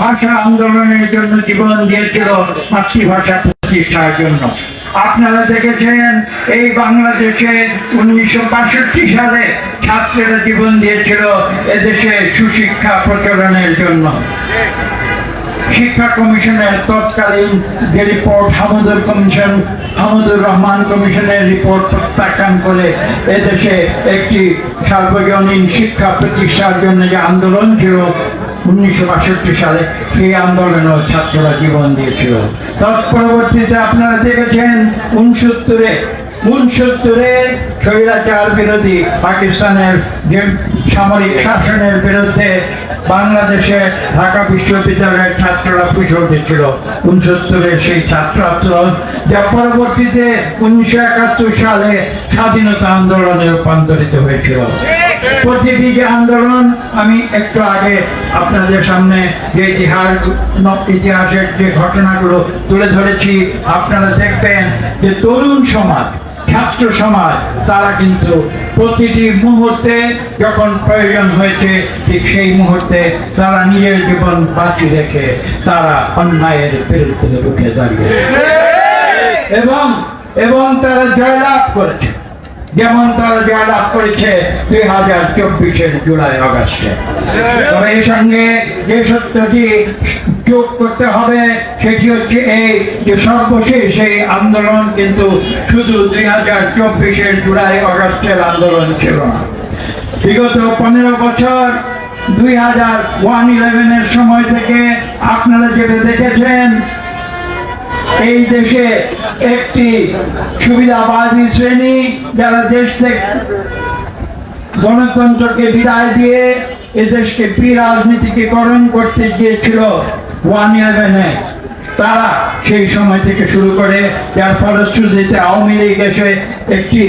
ভাষা আন্দোলনের জন্য জীবন দিয়েছিল মাতৃভাষা প্রতিষ্ঠার জন্য। আপনারা দেখেছেন, এই বাংলাদেশে উনিশশো বাষট্টি সালে ছাত্রেরা জীবন দিয়েছিল এদেশে সুশিক্ষা প্রচলনের জন্য। শিক্ষা কমিশনের তৎকালীন যে রিপোর্ট হামুদুর কমিশন, হামুদুর রহমান কমিশনের রিপোর্ট প্রত্যাখ্যান করে এদেশে একটি সার্বজনীন শিক্ষা প্রতিষ্ঠার জন্য যে আন্দোলন ছিল উনিশশো বাষট্টি সালে সেই আন্দোলনেও ছাত্ররা জীবন দিয়েছিল। তৎপরবর্তীতে আপনারা দেখেছেন উনসত্তরে উনসত্তরে স্বৈরাচার বিরোধী পাকিস্তানের যে সামরিক শাসনের বিরুদ্ধে বাংলাদেশে ঢাকা বিশ্ববিদ্যালয়ের ছাত্ররা ফুসে উঠেছিল। উনসত্তরে সেই ছাত্র আন্দোলন যা পরবর্তীতে উনিশশো একাত্তর সালে স্বাধীনতা আন্দোলনে রূপান্তরিত হয়েছিল। প্রতিটি যে আন্দোলন, আমি একটু আগে আপনাদের সামনে যে ইতিহাস, ইতিহাসের যে ঘটনাগুলো তুলে ধরেছি, আপনারা দেখবেন যে তরুণ সমাজ ছাত্র সমাজ তারা কিন্তু প্রতিটি মুহূর্তে যখন প্রয়োজন হয়েছে ঠিক সেই মুহূর্তে তারা নিজের জীবন বাঁচি রেখে তারা অন্যায়ের বিরুদ্ধে রুখে দাঁড়িয়ে এবং এবং তারা জয়লাভ করেছে। যেমন তারা জয়লাভ করেছে দুই হাজার চব্বিশের জুলাই আগস্টে। তবে এই সঙ্গে যে সত্যটি যোগ করতে হবে, সেটি হচ্ছে এই যে সর্বশেষ এই আন্দোলন কিন্তু শুধু দুই হাজার চব্বিশের জুলাই আগস্টের আন্দোলন ছিল না। বিগত পনেরো বছর দুই হাজার ওয়ান ইলেভেনের সময় থেকে আপনারা যেটা দেখেছেন এই দেশে একটি সুবিধাবাদী শ্রেণি যারা দেশ থেকে গণতন্ত্রকে বিদায় দিয়ে এদেশকে বিরাজনীতিকরণ করতে গিয়েছিল ওয়ান ইলেভেনে তারা সেই সময় থেকে শুরু করে, যার ফলশ্রুতিতে আওয়ামী লীগ এসে একটি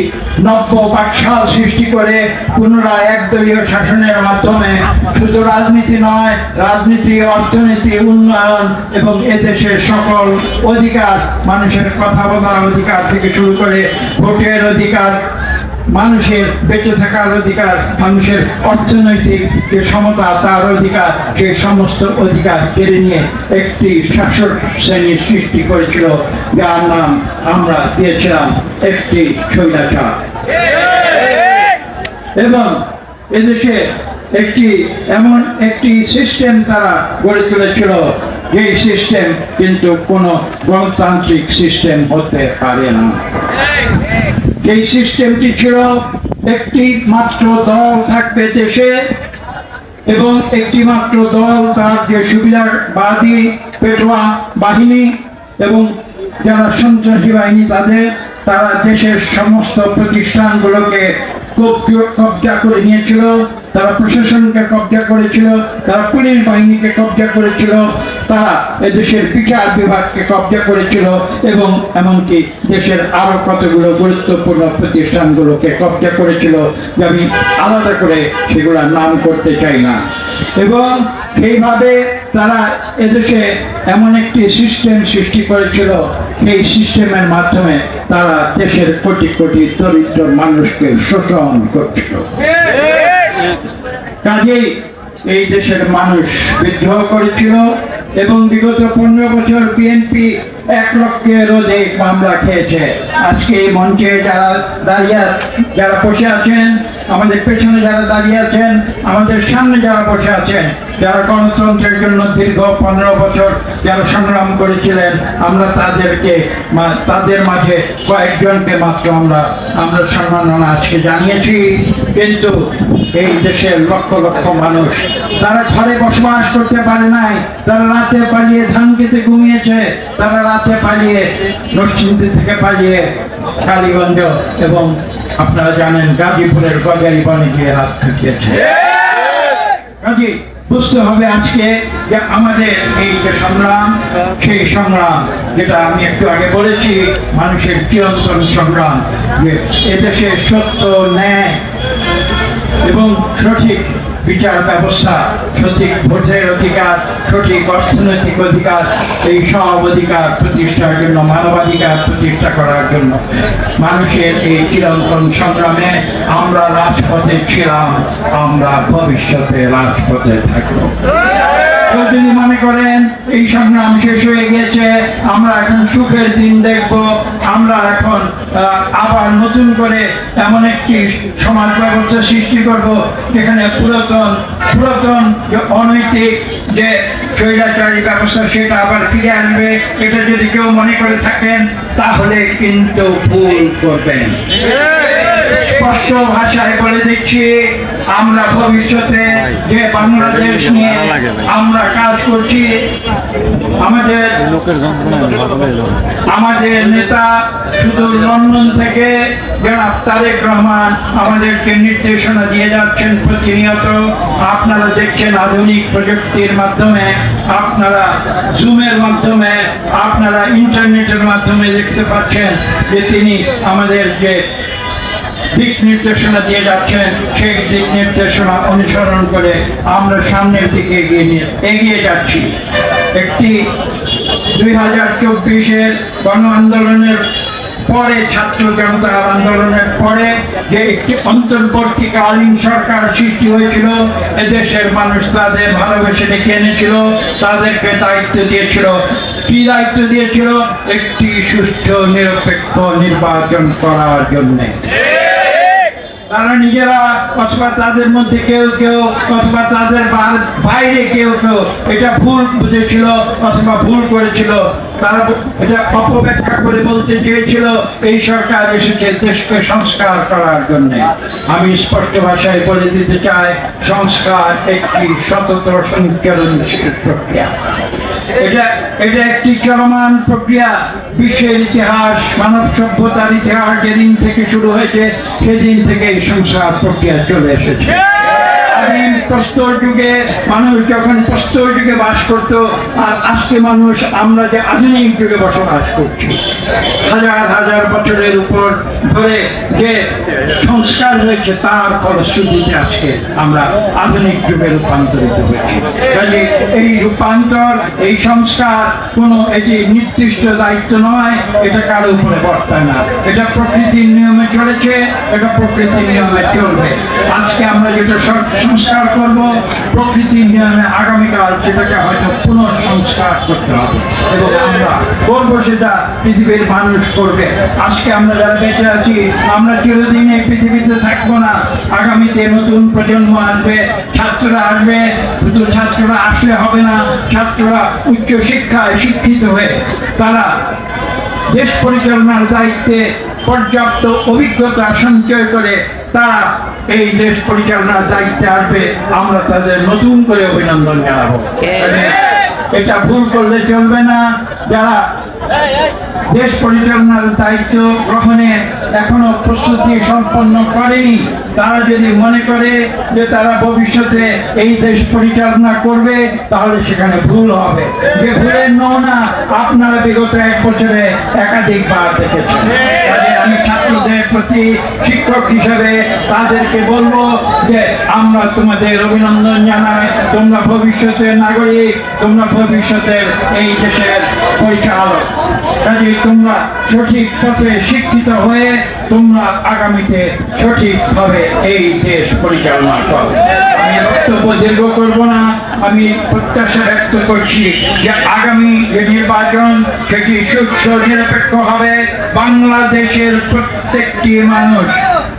নব্য বাকশাল সৃষ্টি করে, পুনরায় একদলীয় শাসনের মাধ্যমে। শুধু রাজনীতি নয়, রাজনীতি, অর্থনীতি, উন্নয়ন এবং এদেশের সকল অধিকার, মানুষের কথা বলার অধিকার থেকে শুরু করে, ভোটের অধিকার মানুষের বেঁচে থাকার অধিকার, মানুষের অর্থনৈতিক যে সমতা, তার অধিকার সেই সমস্ত অধিকার কেড়ে নিয়ে একটি শাসক শ্রেণির সৃষ্টি করেছিল, যার নাম আমরা দিয়েছিলাম একটি স্বৈরাচার। এবং এদেশে একটি, এমন একটি সিস্টেম তারা গড়ে তুলেছিল যে সিস্টেম কিন্তু কোনো গণতান্ত্রিক সিস্টেম হতে পারে না। এই সিস্টেমটি ছিল একটি মাত্র দল থাকবে দেশে এবং একটি মাত্র দল তার যে সুবিধার সুবিধাবাদী পেটোয়া বাহিনী এবং যারা সন্ত্রাসী বাহিনী তাদের, তারা দেশের সমস্ত প্রতিষ্ঠানগুলোকে কবজা করে নিয়েছিল। তারা প্রশাসনকে কবজা করেছিল, তারা পুলিশ বাহিনীকে কবজা করেছিল, তারা এদেশের বিচার বিভাগকে কবজা করেছিল এবং এমনকি দেশের আরও কতগুলো গুরুত্বপূর্ণ প্রতিষ্ঠানগুলোকে কবজা করেছিল যে আমি আলাদা করে সেগুলোর নাম করতে চাই না। এবং সেইভাবে তারা এদেশে এমন একটি সিস্টেম সৃষ্টি করেছিল, সেই সিস্টেমের মাধ্যমে তারা দেশের কোটি কোটি দরিদ্র মানুষকে শোষণ করছিল। কাজেই এই দেশের মানুষ বিদ্রোহ করেছিল এবং বিগত পনেরো বছর বিএনপি এক লক্ষের অধিক মামলা খেয়েছে। আজকে এই মঞ্চে যারা দাঁড়িয়ে যারা বসে আছেন আমাদের পেছনে যারা দাঁড়িয়ে আছেন, আমাদের সামনে যারা বসে আছেন, যারা গণতন্ত্রের জন্য দীর্ঘ পনেরো বছর যারা সংগ্রাম করেছিলেন, আমরা তাদেরকে তাদের মাঝে কয়েকজনকে মাত্র আমরা আমরা সম্মাননা আজকে জানিয়েছি। কিন্তু এই দেশের লক্ষ লক্ষ মানুষ, তারা ঘরে বসবাস করতে পারে নাই, তারা রাতে পালিয়ে ধান খেতে ঘুমিয়েছে, তারা রাতে পালিয়ে নরসিংদী থেকে পালিয়ে কালীগঞ্জ এবং আপনারা জানেন গাজীপুরের গজারি বনে গিয়ে হাত ঠুকিয়েছে বুঝতে হবে আজকে যে আমাদের এই যে সংগ্রাম, সেই সংগ্রাম, যেটা আমি একটু আগে বলেছি, মানুষের চিরন্তন সংগ্রাম, যে এদেশে সত্য, ন্যায় এবং সঠিক বিচার ব্যবস্থা, সঠিক ভোটের অধিকার, সঠিক অর্থনৈতিক অধিকার, এই সব অধিকার প্রতিষ্ঠার জন্য, মানবাধিকার প্রতিষ্ঠা করার জন্য মানুষের এই চিরন্তন সংগ্রামে আমরা রাজপথে ছিলাম, আমরা ভবিষ্যতে রাজপথে থাকব। যদি মনে করেন, এই সংগ্রাম শেষ হয়ে গেছে আমরা এখন সুখের দিন দেখব, আমরা এখন আবার নতুন করে এমন একটি সমাজ ব্যবস্থা সৃষ্টি করব, যেখানে পুরাতন পুরাতন যে অনৈতিক যে স্বৈরাচারী ব্যবস্থা, সেটা আবার ফিরে আনবে। এটা যদি কেউ মনে করে থাকেন, তাহলে কিন্তু ভুল করবেন। স্পষ্ট ভাষায় বলে দিচ্ছি, আমরা ভবিষ্যতে যে বাংলাদেশ নিয়ে আমরা কাজ করছি, আমাদের আমাদের নেতা শুধু লন্ডন থেকে জনাব তারেক রহমান আমাদেরকে নির্দেশনা দিয়ে যাচ্ছেন প্রতিনিয়ত। আপনারা দেখছেন আধুনিক প্রযুক্তির মাধ্যমে, আপনারা জুমের মাধ্যমে, আপনারা ইন্টারনেটের মাধ্যমে দেখতে পাচ্ছেন যে তিনি আমাদের যে দিক নির্দেশনা দিয়ে যাচ্ছেন, সেই দিক নির্দেশনা অনুসরণ করে আমরা সামনের দিকে এগিয়ে নিয়ে, এগিয়ে যাচ্ছি। একটি দুই হাজার চব্বিশের গণ আন্দোলনের পরে, ছাত্র জনতার আন্দোলনের পরে যে একটি অন্তর্বর্তীকালীন সরকার সৃষ্টি হয়েছিল, এদেশের মানুষ তাদের ভালোবেসে ডেকে এনেছিল, তাদেরকে দায়িত্ব দিয়েছিল। কি দায়িত্ব দিয়েছিল? একটি সুষ্ঠু, নিরপেক্ষ নির্বাচন করার জন্যে। তারা নিজেরা অথবা তাদের মধ্যে কেউ কেউ অথবা তাদের বাইরে কেউ কেউ এটা ভুল বুঝেছিল অথবা ভুল করেছিল। তারা এটা অপব্যাখ্যা করে বলতে চেয়েছিল, এই সরকার এসেছে দেশকে সংস্কার করার জন্য। আমি স্পষ্ট ভাষায় বলে দিতে চাই, সংস্কার একটি সতত সঞ্চালনশীল প্রক্রিয়া। এটা এটা একটি চলমান প্রক্রিয়া। বিশ্বের ইতিহাস, মানব সভ্যতার ইতিহাস যেদিন থেকে শুরু হয়েছে, সেদিন থেকে এই সংসার প্রক্রিয়া চলে এসেছে। প্রস্তর যুগে মানুষ যখন প্রস্তর যুগে বাস করত, আর আজকে মানুষ আমরা যে আধুনিক যুগে বসবাস করছি, হাজার হাজার বছরের উপর ধরে যে সংস্কার হয়েছে, তার ফলশ্রুতিতে আজকে আমরা আধুনিক যুগে রূপান্তরিত হয়েছি। কাজে এই রূপান্তর, এই সংস্কার কোনো এটি নির্দিষ্ট দায়িত্ব নয়, এটা কারও উপরে বর্তায় না। এটা প্রকৃতির নিয়মে চলেছে, এটা প্রকৃতির নিয়মে চলবে। আজকে আমরা যেটা সংস্কার করব প্রকৃতির নিয়মে আগামীকাল সেটাকে হয়তো পুনঃসংস্কার করতে হবে। এবং আমরা করব সেটা পৃথিবীর মানুষ করবে। আজকে আমরা যারা বেঁচে আছি, আমরা চিরদিন এই পৃথিবীতে থাকব না। আগামীতে নতুন প্রজন্ম আসবে, ছাত্ররা আসবে, শুধু ছাত্ররা আসলে হবে না, ছাত্ররা উচ্চ শিক্ষায় শিক্ষিত হয়ে তারা দেশ পরিচালনার দায়িত্বে পর্যাপ্ত অভিজ্ঞতা সঞ্চয় করে তারা এই দেশ পরিচালনার দায়িত্বে আসবে আমরা তাদের নতুন করে অভিনন্দন জানাব। এটা ভুল করলে চলবে না। যারা দেশ পরিচালনার দায়িত্ব গ্রহণে এখনও প্রস্তুতি সম্পন্ন করেনি তারা যদি মনে করে যে তারা ভবিষ্যতে এই দেশ পরিচালনা করবে তাহলে সেখানে ভুল হবে। যে ভুলের নমুনা আপনারা বিগত এক বছরে একাধিকবার দেখেছেন। আমি ছাত্রদের প্রতি শিক্ষক হিসেবে তাদেরকে বলব যে আমরা তোমাদের অভিনন্দন জানাই। তোমরা ভবিষ্যতের নাগরিক, তোমরা ভবিষ্যতের এই দেশের পরিচালক। কাজে তোমরা সঠিক পথে শিক্ষিত হয়ে তোমরা আগামীতে সঠিকভাবে এই দেশ পরিচালনা করো। আমি বক্তব্য দীর্ঘ করব না। আমি প্রত্যাশা ব্যক্ত করছি যে আগামী যে নির্বাচন সেটি সুস্থ নিরপেক্ষ হবে। বাংলাদেশের প্রত্যেকটি মানুষ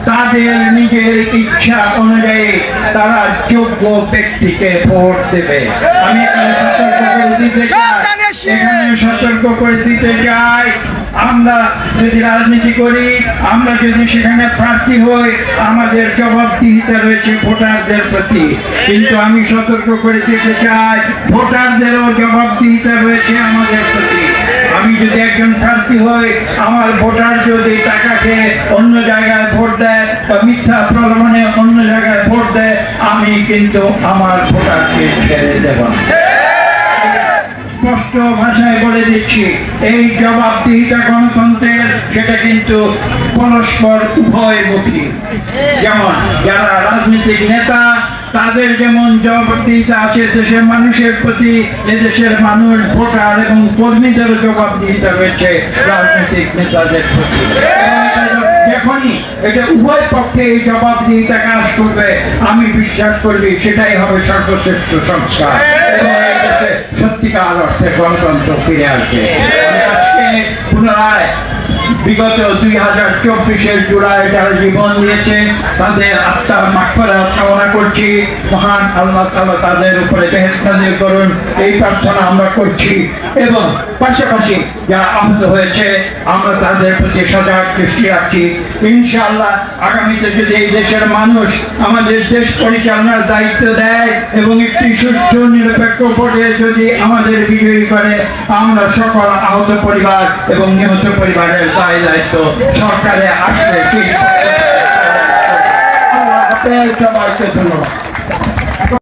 তাদের নিজের ইচ্ছা অনুযায়ী তারা যোগ্য ব্যক্তিকে ভোট দেবে। আমি এখানে সতর্ক করে দিতে চাই। এখানে সতর্ক করে দিতে চাই। আমরা যদি রাজনীতি করি, আমরা যদি সেখানে প্রার্থী হই, আমাদের জবাবদিহিতা রয়েছে ভোটারদের প্রতি। কিন্তু আমি সতর্ক করে দিতে চাই, ভোটারদেরও জবাবদিহিতা রয়েছে আমাদের প্রতি। আমি যদি একজন প্রার্থী হই, আমার ভোটার যদি টাকা খেয়ে অন্য জায়গায় ভোট দেয় বা মিথ্যা প্রলোভনে অন্য জায়গায় ভোট দেয়, আমি কিন্তু আমার ভোটারকে ছেড়ে দেব না। স্পষ্ট ভাষায় বলে দিচ্ছি, এই জবাবদিহিতা গণতন্ত্রের, সেটা কিন্তু পরস্পর উভয়মুখী যেমন যারা রাজনৈতিক নেতা, তাদের যেমন জবাবদিহিতা আছে দেশের মানুষের প্রতি এদেশের মানুষ, ভোটার এবং কর্মীদেরও জবাবদিহিতা রয়েছে রাজনৈতিক নেতাদের প্রতি। এটা উভয় পক্ষে এই জবাবদিহিতা কাজ করবে, আমি বিশ্বাস করবি, সেটাই হবে সর্বশ্রেষ্ঠ সংস্কার। সত্যিকার অর্থে গণতন্ত্র ফিরে আসবে। আজকে পুনরায় বিগত দুই হাজার চব্বিশের জুলাই যারা জীবন দিয়েছে, তাদের আত্মার মাঠফরা কামনা করছি। মহান আল্লাহ তালা তাদের উপরে বেহেস করুন। এই প্রার্থনা আমরা করছি। এবং পাশাপাশি যারা আহত হয়েছে, আমরা তাদের প্রতি সজাগ দৃষ্টি রাখছি। ইনশাআল্লাহ আগামীতে যদি এই দেশের মানুষ আমাদের দেশ পরিচালনার দায়িত্ব দেয় এবং একটি সুস্থ নিরপেক্ষ ভোটে যদি আমাদের বিজয়ী করে, আমরা সকল আহত পরিবার এবং নিহত পরিবারের দায় দায়িত্ব সরকারে আসবে ঠিক আল্লাহ হাফেজ সবাইকে ধন্যবাদ